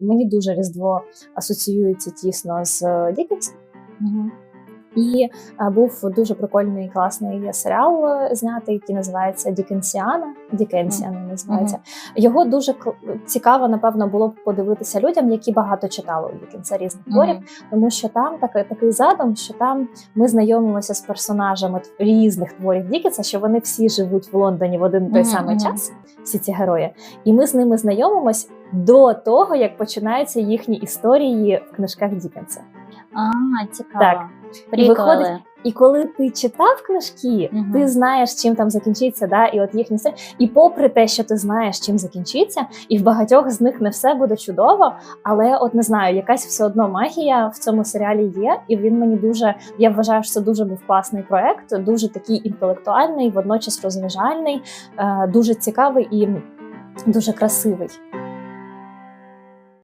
мені дуже Різдво асоціюється тісно з Дікенсом. Мгм. І е, був дуже прикольний класний серіал е, знятий, який називається Дікенсіана. Дікенсіана називається. Його дуже цікаво, напевно, було б подивитися людям, які багато читали у Дікенса різних творів, Мгм. тому що там такий, такий задум, що там ми знайомимося з персонажами різних творів Дікенса, що вони всі живуть в Лондоні в один той Мгм, самий час, всі ці герої. І ми з ними знайомимось до того, як починаються їхні історії в книжках Дікенса. А, цікаво. Так. Приколи. виходить, І коли ти читав книжки, Мгм. ти знаєш, чим там закінчиться, да, і от їхні історії. І попри те, що ти знаєш, чим закінчиться, і в багатьох з них не все буде чудово, але от не знаю, якась все одно магія в цьому серіалі є, і він мені дуже. Я вважаю, що це дуже був класний проект, дуже такий інтелектуальний, водночас розважальний, е, дуже цікавий і дуже красивий.